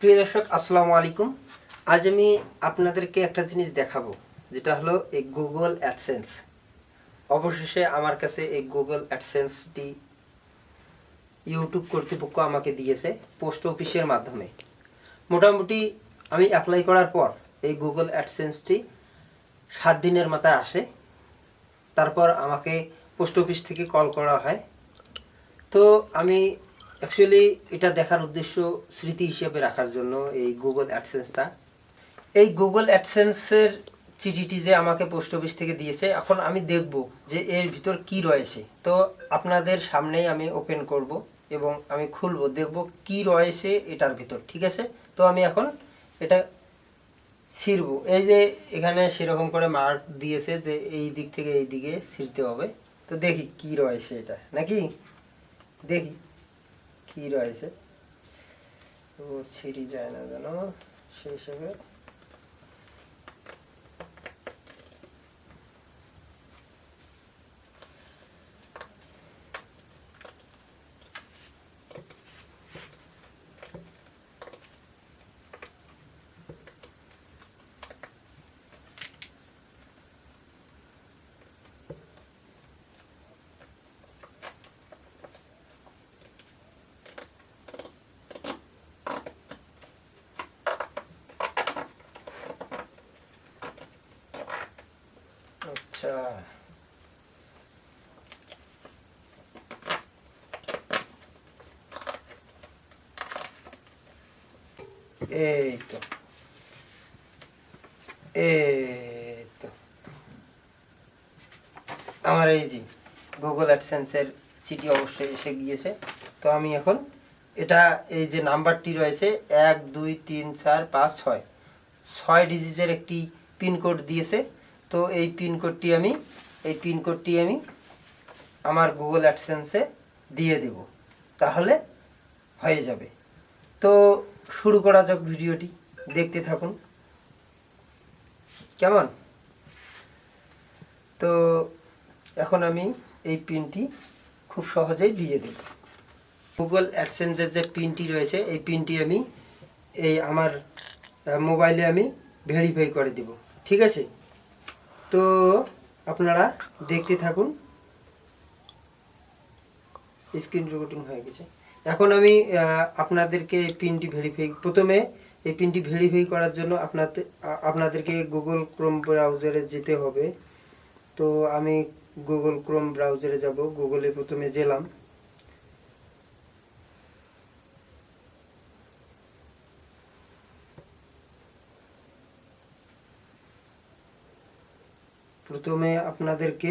প্রিয় দর্শক, আসসালামু আলাইকুম। আজ আমি আপনাদেরকে একটা জিনিস দেখাবো, যেটা হলো এই গুগল অ্যাডসেন্স অবশেষে আমার কাছে এই গুগল অ্যাডসেন্সটি ইউটিউব কর্তৃপক্ষ আমাকে দিয়েছে পোস্ট অফিসের মাধ্যমে। মোটামুটি আমি অ্যাপ্লাই করার পর এই গুগল অ্যাডসেন্সটি সাত দিনের মাথায় আসে। তারপর আমাকে পোস্ট অফিস থেকে কল করা হয়। তো আমি অ্যাকচুয়ালি এটা দেখার উদ্দেশ্য স্মৃতি হিসেবে রাখার জন্য এই গুগল অ্যাডসেন্সটা এই গুগল অ্যাডসেন্সের চিঠিটি যে আমাকে পোস্ট অফিস থেকে দিয়েছে, এখন আমি দেখব যে এর ভিতর কি রয়েছে। তো আপনাদের সামনেই আমি ওপেন করব এবং আমি খুলবো, দেখব কি রয়েছে এটার ভিতর, ঠিক আছে? তো আমি এখন এটা ছিড়বো। এই যে এখানে সেরকম করে মার্ক দিয়েছে যে এই দিক থেকে এই দিকে ছিঁড়তে হবে। তো দেখি কি রয়েছে এটা, নাকি? দেখি। কি রয়েছে? তো ছিঁড়ি যায় না যেন সেই হিসেবে আচ্ছা। এই তো। এই তো। আমার এই যে গুগল অ্যাডসেন্সের সিটি অবশ্যই এসে গিয়েছে। তো আমি এখন এটা এই যে নাম্বারটি রয়েছে এক, দুই, তিন, চার, পাঁচ, ছয়। ছয় ডিজিটের একটি পিনকোড দিয়েছে। তো এই পিনকোডটি আমি, এই পিনকোডটি আমি আমার গুগল অ্যাডসেন্সে দিয়ে দেব। তাহলে হয়ে যাবে। তো শুরু করা যাক ভিডিওটি। দেখতে থাকুন। কেমন? তো এখন আমি এই পিনটি খুব সহজেই দিয়ে দেব। গুগল অ্যাডসেন্সের যে পিনটি রয়েছে, এই পিনটি আমি এই আমার মোবাইলে আমি ভেরিফাই করে দেব। ঠিক আছে? তো আপনারা দেখতে থাকুন। স্ক্রিন রেকর্ডিং হয়ে গেছে। এখন আমি আপনাদেরকে এই পিনটি ভেরিফাই প্রথমে এই পিনটি ভেরিফাই করার জন্য আপনাদের আপনাদেরকে গুগল ক্রোম ব্রাউজারে যেতে হবে। তো আমি গুগল ক্রোম ব্রাউজারে যাব। গুগলে প্রথমে গেলাম। প্রথমে আপনাদেরকে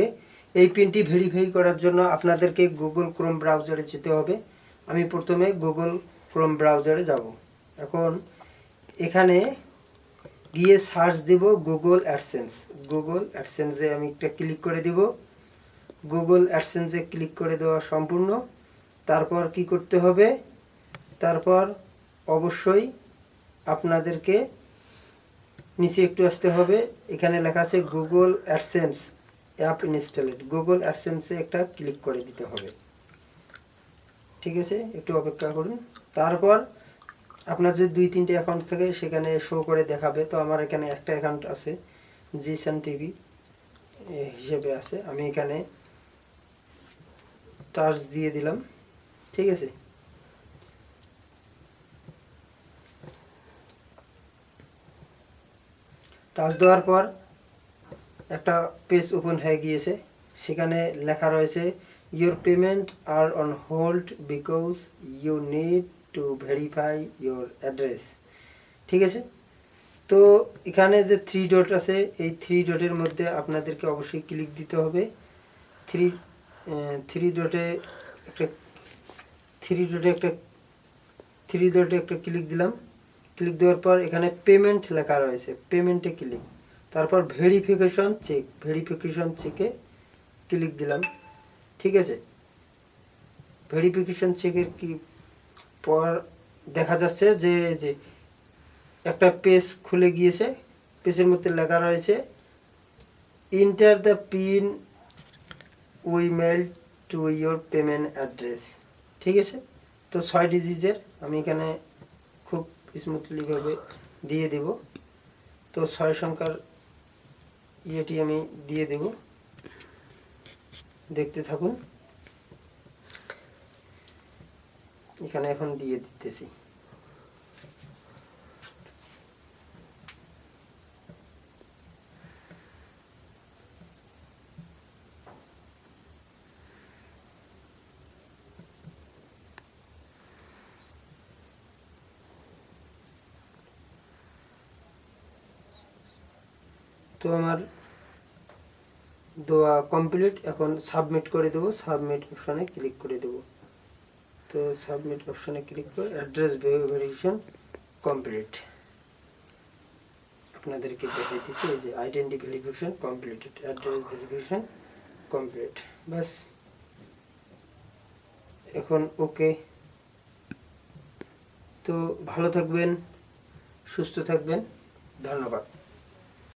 এই পিনটি ভেরিফাই করার জন্য আপনাদেরকে গুগল ক্রোম ব্রাউজারে যেতে হবে। আমি প্রথমে গুগল ক্রোম ব্রাউজারে যাব। এখন এখানে গিয়ে সার্চ দেব গুগল অ্যাডসেন্স গুগল অ্যাডসেন্সে আমি একটা ক্লিক করে দিব। গুগল অ্যাডসেন্সে ক্লিক করে দেওয়া সম্পূর্ণ। তারপর কি করতে হবে? তারপর অবশ্যই আপনাদেরকে নিচে একটু আসতে হবে। এখানে লেখা আছে Google AdSense app installed Google অ্যাডসেন্সে একটা ক্লিক করে দিতে হবে। ঠিক আছে? একটু অপেক্ষা করুন। তারপর আপনার যদি দুই, তিনটে অ্যাকাউন্ট থাকে, সেখানে শো করে দেখাবে। তো আমার এখানে একটা অ্যাকাউন্ট আছে জি জিসান টিভি হিসেবে আছে। আমি এখানে টাচ দিয়ে দিলাম। ঠিক আছে? টাচ দেওয়ার পর একটা পেজ ওপেন হয়ে গিয়েছে। সেখানে লেখা রয়েছে your payment are on hold because you need to verify your address ঠিক আছে? তো এখানে যে থ্রি ডট আছে, এই থ্রি ডটের মধ্যে আপনাদেরকে অবশ্যই ক্লিক দিতে হবে। থ্রি থ্রি ডটে একটা থ্রি ডটে একটা থ্রি ডটে একটা ক্লিক দিলাম। ক্লিক দেওয়ার পর এখানে পেমেন্ট লেখা রয়েছে। পেমেন্টে ক্লিক তারপর ভেরিফিকেশন চেক ভেরিফিকেশন চেকে ক্লিক দিলাম। ঠিক আছে? ভেরিফিকেশন চেকের কি পর দেখা যাচ্ছে যে যে একটা পেজ খুলে গিয়েছে। পেজের মধ্যে লেখা রয়েছে enter the pin we mail to your payment address ঠিক আছে? তো ছয় ডিজিজের আমি এখানে খুব স্মুথলিভাবে দিয়ে দেব। তো ছয় সংখ্যার ইয়েটি আমি দিয়ে দেব। দেখতে থাকুন। এখানে এখন দিয়ে দিতেছি। তো আমার দেওয়া কমপ্লিট এখন সাবমিট করে দেবো সাবমিট অপশানে ক্লিক করে দেবো। তো সাবমিট অপশানে ক্লিক করে অ্যাড্রেস ভেরিফিকেশন কমপ্লিট আপনাদেরকে দেখাইতেছি, এই যে identity verification completed address verification complete বাস এখন ওকে তো ভালো থাকবেন, সুস্থ থাকবেন। ধন্যবাদ।